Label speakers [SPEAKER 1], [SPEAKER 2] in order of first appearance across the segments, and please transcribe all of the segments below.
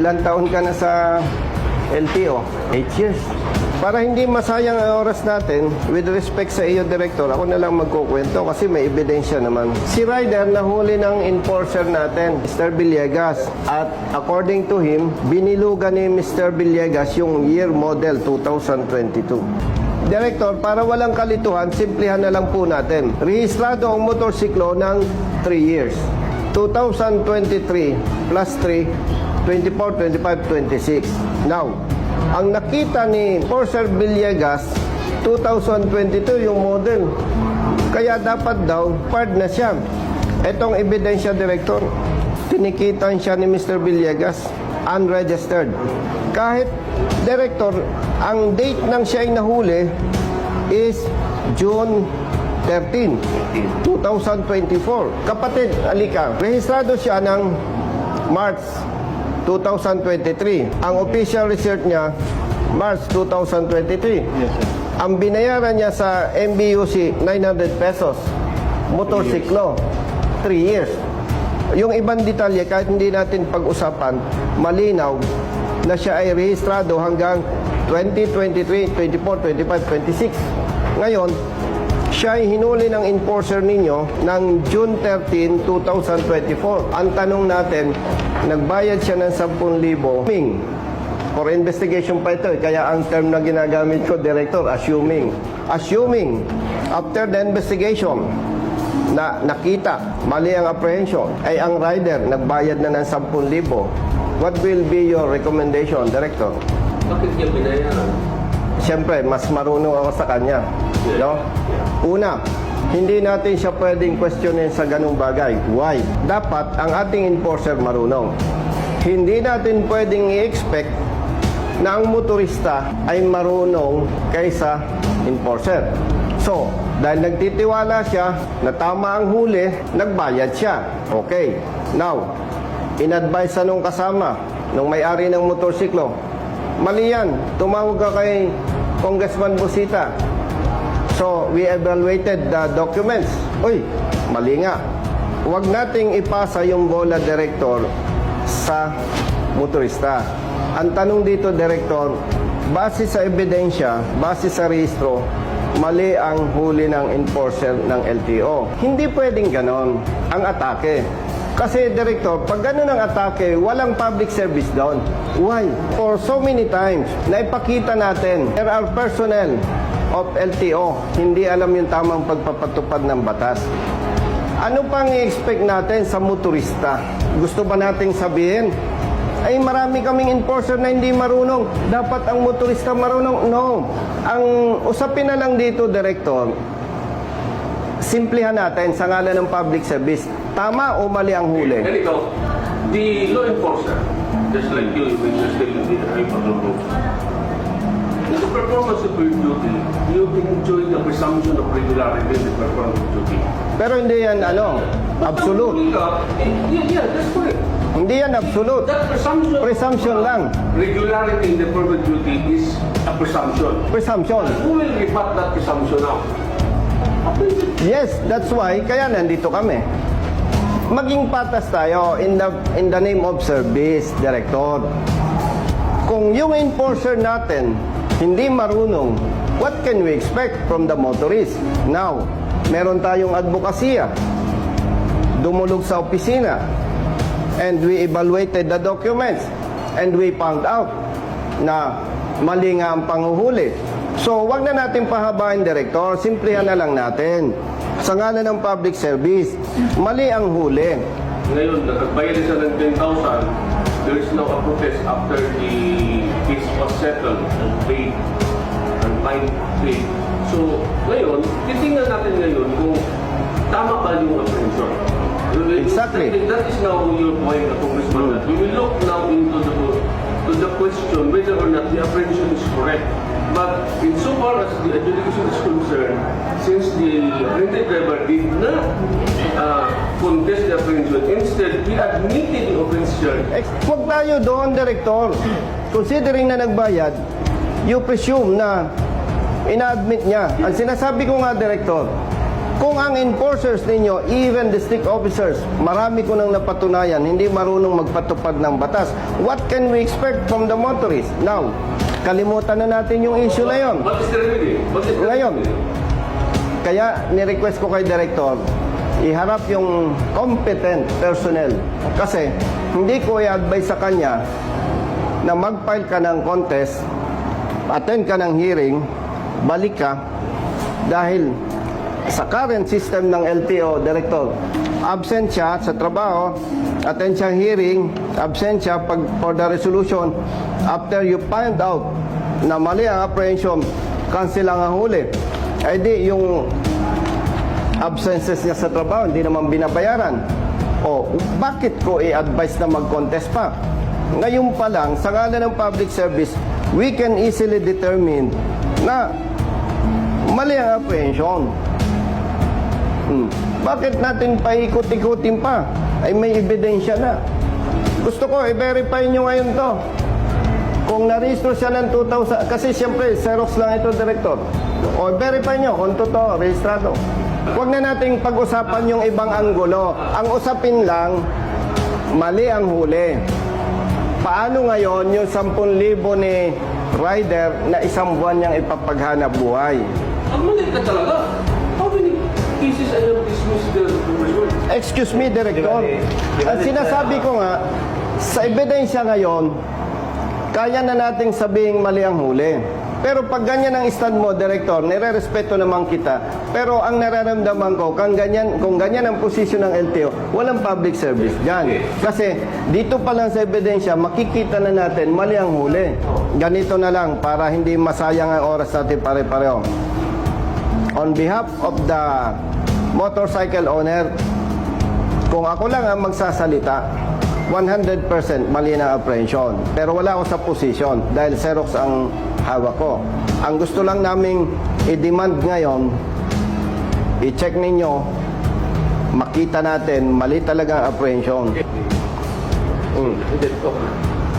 [SPEAKER 1] Ilan taon ka na sa LTO? 8 years. Para hindi masayang ang oras natin, with respect sa iyo, Director, ako na lang magkukwento kasi may ebidensya naman. Si Ryder nahuli ng enforcer natin, Mr. Villegas. At according to him, binilugan ni Mr. Villegas yung year model 2022. Director, para walang kalituhan, simplihan na lang po natin. Rehistrado ang motorsiklo ng 3 years. 2023 plus 3, 24, 25, 26. Now, ang nakita ni Forcer Villegas, 2022 yung model. Kaya dapat daw, part na siya. Itong ebidensya, Director, tinikitan siya ni Mr. Villegas, unregistered. Kahit, Director, ang date ng siya ay nahuli is June 13, 2024. Kapatid, alika, rehistrado siya ng March 2023. Ang official research niya, March 2023. Ang binayaran niya sa MBUC, 900 pesos. Motorsiklo, 3 years. Yung ibang detalye, kahit hindi natin pag-usapan, malinaw na siya ay rehistrado hanggang 2023, 24, 25, 26. Ngayon, siya ay hinuli ng enforcer ninyo ng June 13, 2024. Ang tanong natin, nagbayad siya ng 10,000 Ming, for investigation pa ito. eh. Kaya ang term na ginagamit ko, Director, assuming. Assuming, after the investigation, na nakita, mali ang apprehension, ay ang rider nagbayad na ng 10,000. What will be your recommendation, Director?
[SPEAKER 2] Bakit niya binayaran?
[SPEAKER 1] Siyempre, mas marunong ako sa kanya. No? Una, hindi natin siya pwedeng questionin sa ganung bagay. Why? Dapat ang ating enforcer marunong. Hindi natin pwedeng i-expect na ang motorista ay marunong kaysa enforcer. So, dahil nagtitiwala siya na tama ang huli, nagbayad siya. Okay. Now, in-advise sa nung kasama, nung may-ari ng motorsiklo, mali yan. Tumawag ka kay Congressman Busita. So, we evaluated the documents. Uy, mali nga. Huwag nating ipasa yung bola, Director, sa motorista. Ang tanong dito, Director, base sa ebidensya, base sa rehistro, mali ang huli ng enforcer ng LTO. Hindi pwedeng ganon ang atake. Kasi, Director, pag ganun ang atake, walang public service doon. Why? For so many times, naipakita natin, there are personnel of LTO, hindi alam yung tamang pagpapatupad ng batas. Ano pang i-expect natin sa motorista? Gusto ba nating sabihin, ay marami kaming enforcer na hindi marunong. Dapat ang motorista marunong. No. Ang usapin na lang dito, Director, simplihan natin sa ngalan ng public service. Tama o mali ang huli?
[SPEAKER 2] Ganito, the law enforcer, just like you, when you're still in the group, in the performance of your duty, you enjoy the presumption of regularity in the performance of duty.
[SPEAKER 1] Pero hindi yan, ano, absolute.
[SPEAKER 2] Yeah, yeah, that's correct.
[SPEAKER 1] Hindi yan absolute.
[SPEAKER 2] That presumption,
[SPEAKER 1] Presumption lang.
[SPEAKER 2] regularity in the performance of duty is a presumption.
[SPEAKER 1] Presumption.
[SPEAKER 2] Who will rebut that presumption now?
[SPEAKER 1] Yes, that's why kaya nandito kami. Maging patas tayo in the in the name of service, director. Kung yung enforcer natin hindi marunong, what can we expect from the motorist? Now, meron tayong advokasya. Dumulog sa opisina. And we evaluated the documents. And we found out na mali nga ang panguhuli. So, wag na natin pahabain, Director. Simplihan na lang natin. Sa ngalan ng public service, mali ang huli.
[SPEAKER 2] Ngayon, nagbayad siya ng 10,000, there is no a protest after the case was settled and paid and fine paid. So, ngayon, titingnan natin ngayon kung tama ba yung apprehension.
[SPEAKER 1] Exactly.
[SPEAKER 2] That is now your point, Congressman. that We will look now into the to the question whether or not the apprehension is correct. But insofar as the adjudication is concerned, since the apprehended driver did not uh, contest the apprehension, instead he admitted the offense charge.
[SPEAKER 1] Huwag tayo doon, Director. Considering na nagbayad, you presume na ina-admit niya. Ang sinasabi ko nga, Director, Kung ang enforcers ninyo, even district officers, marami ko nang napatunayan, hindi marunong magpatupad ng batas. What can we expect from the motorists? Now, kalimutan na natin yung issue na yon.
[SPEAKER 2] What is the remedy? What is the
[SPEAKER 1] Ngayon. Kaya ni-request ko kay Director, iharap yung competent personnel. Kasi hindi ko i-advise sa kanya na mag-file ka ng contest, attend ka ng hearing, balik ka, dahil sa current system ng LTO, Director, absent sa trabaho, attend hearing, absent pag, for the resolution, after you find out na mali ang apprehension, cancel ang huli. Ay di, yung absences niya sa trabaho, hindi naman binabayaran. O, bakit ko i-advise na mag-contest pa? Ngayon pa lang, sa ngalan ng public service, we can easily determine na mali ang apprehension. Hmm. Bakit natin paikot-ikutin pa? Ay may ebidensya na. Gusto ko, i-verify nyo ngayon to. Kung narehistro siya ng 2,000, kasi siyempre, Xerox lang ito, Director. O, verify nyo kung totoo, rehistrado. Huwag na nating pag-usapan yung ibang anggulo. Ang usapin lang, mali ang huli. Paano ngayon yung 10,000 ni rider na isang buwan niyang ipapaghanap buhay?
[SPEAKER 2] Ang mali ka talaga. Cases I have dismissed the person?
[SPEAKER 1] Excuse me, Director. Ang sinasabi ko nga, sa ebidensya ngayon, kaya na nating sabing mali ang huli. Pero pag ganyan ang stand mo, Director, nire-respeto naman kita. Pero ang nararamdaman ko, kung ganyan, kung ganyan ang posisyon ng LTO, walang public service dyan. Kasi dito pa lang sa ebidensya, makikita na natin mali ang huli. Ganito na lang para hindi masayang ang oras natin pare-pareho. On behalf of the motorcycle owner, kung ako lang ang magsasalita, 100% mali na apprehension. Pero wala ako sa posisyon dahil Xerox ang hawak ko. Ang gusto lang naming i-demand ngayon, i-check ninyo, makita natin, mali talaga ang apprehension. Mm.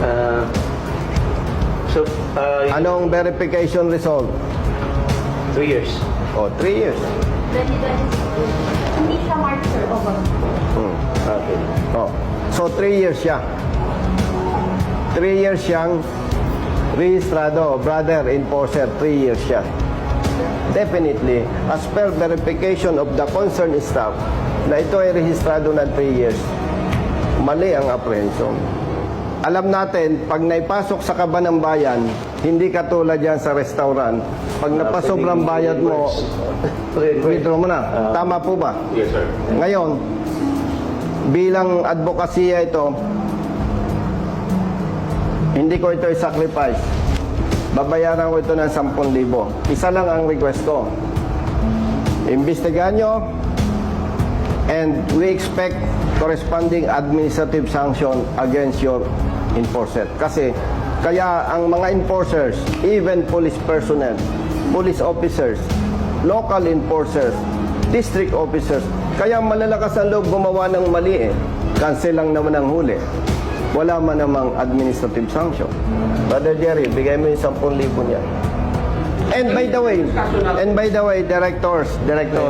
[SPEAKER 3] Ah, so, uh,
[SPEAKER 1] Anong verification result?
[SPEAKER 3] two years.
[SPEAKER 1] O, 3 years.
[SPEAKER 4] Hindi siya March, sir. Over.
[SPEAKER 1] Mm.
[SPEAKER 3] Okay.
[SPEAKER 1] Oh. So, 3 years siya. 3 years siyang rehistrado, brother, enforcer, 3 years siya. Definitely, as per verification of the concerned staff, na ito ay rehistrado ng 3 years, mali ang apprehension. Alam natin, pag naipasok sa kaba ng bayan, hindi katulad yan sa restaurant. Pag napasobrang bayad mo, withdraw mo na. Tama po ba?
[SPEAKER 2] Yes, sir.
[SPEAKER 1] Ngayon, bilang advokasya ito, hindi ko ito i-sacrifice. Babayaran ko ito ng 10,000. Isa lang ang request ko. Imbestigahan nyo and we expect corresponding administrative sanction against your enforcer. Kasi kaya ang mga enforcers, even police personnel, police officers, local enforcers, district officers, kaya malalakas ang loob gumawa ng mali eh. Cancel lang naman ang huli. Wala man namang administrative sanction. Brother Jerry, bigay mo yung 10,000 niya. And by the way, and by the way, directors, director,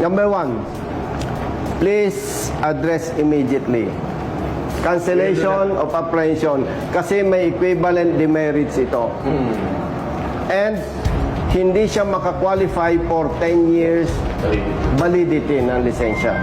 [SPEAKER 1] Number one, please address immediately. Cancellation of apprehension kasi may equivalent demerits ito. And hindi siya makakwalify for 10 years validity ng lisensya.